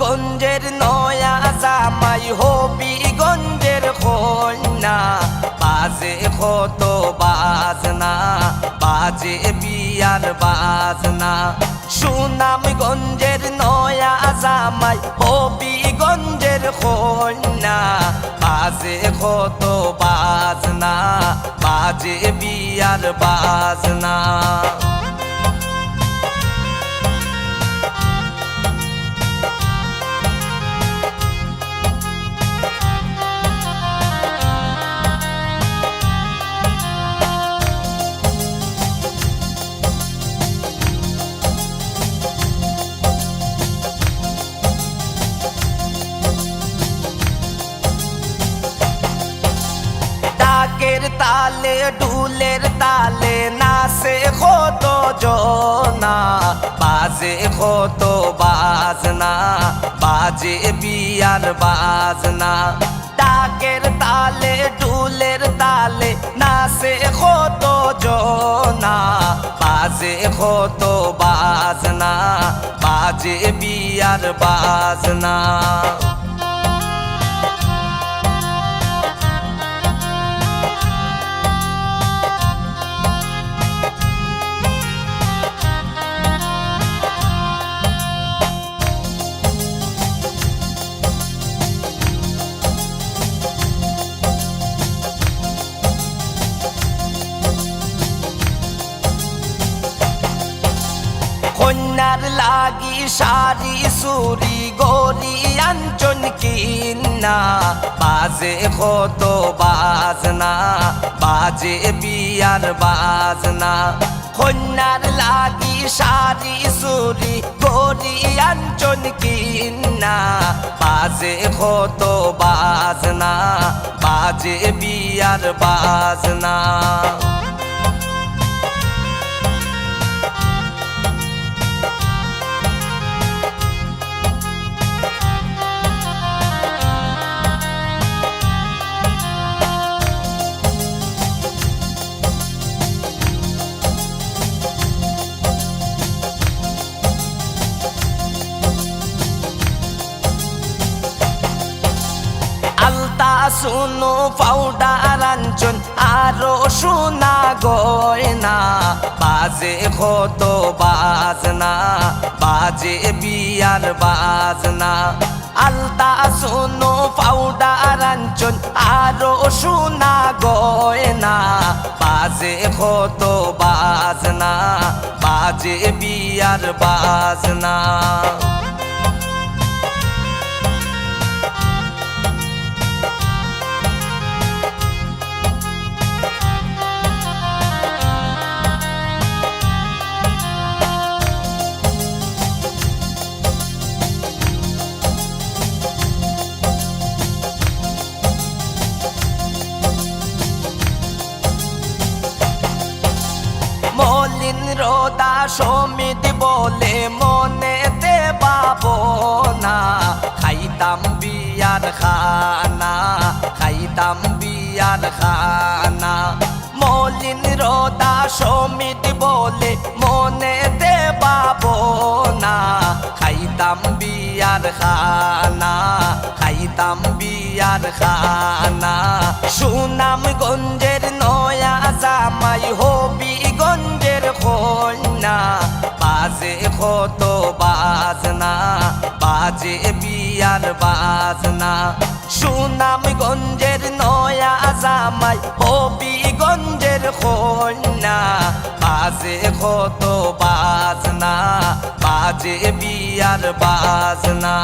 সুনামগঞ্জের নয়া জামাই হবিগঞ্জের কন্যা। বাজে কত বাজনা, বাজে বিয়ার বাজনা। সুনামগঞ্জের নয়া জামাই হবিগঞ্জের কন্যা। বাজে কত বাজনা, বাজে বিয়ার বাজনা। ডুলের তালে নাচে কত জনা, বাজে কত বাজনা, বাজে বিয়ার বাজনা। ডাকের তালে ডুলের তালে নাচে কত জনা, বাজে কত বাজনা, বাজে বিয়ার বাজনা। কন্যার লাগি সারি সুরি গরি আঞ্চন কিন্না বাজে কত বাজনা, বাজে বিয়ার বাজনা। কন্যার লাগি সারি সুরি গরি আঞ্চন কিন্না বাজে কত বাজনা, বাজে বিয়ার বাজনা। শুনো, পাউডার আঞ্চন আরও সোনা গয়না। বাজে কত বাজনা, বাজে বিয়ার বাজনা। আলতা শুনো, পাউডার আঞ্চন আরও সোনা গয়না। বাজে কত বাজনা, বাজে বিয়ার বাজনা। সমিত বলে মনেতে পাবো না খাইতাম বিয়ার খানা, খাইতাম বিয়ার খানা। মলিন রোদা সমিত বলে মনেতে পাবো না খাইতাম বিয়ার খানা, খাইতাম বিয়ার খানা। সুনাম গঞ্জের নয়া জামাই হবি কত বাজনা, বাজে বিয়ার বাজনা। সুনাম গঞ্জের নয়া জামাই হবি গঞ্জের কন্যা। বাজে কত বাজনা, বাজে বিয়ার বাজনা।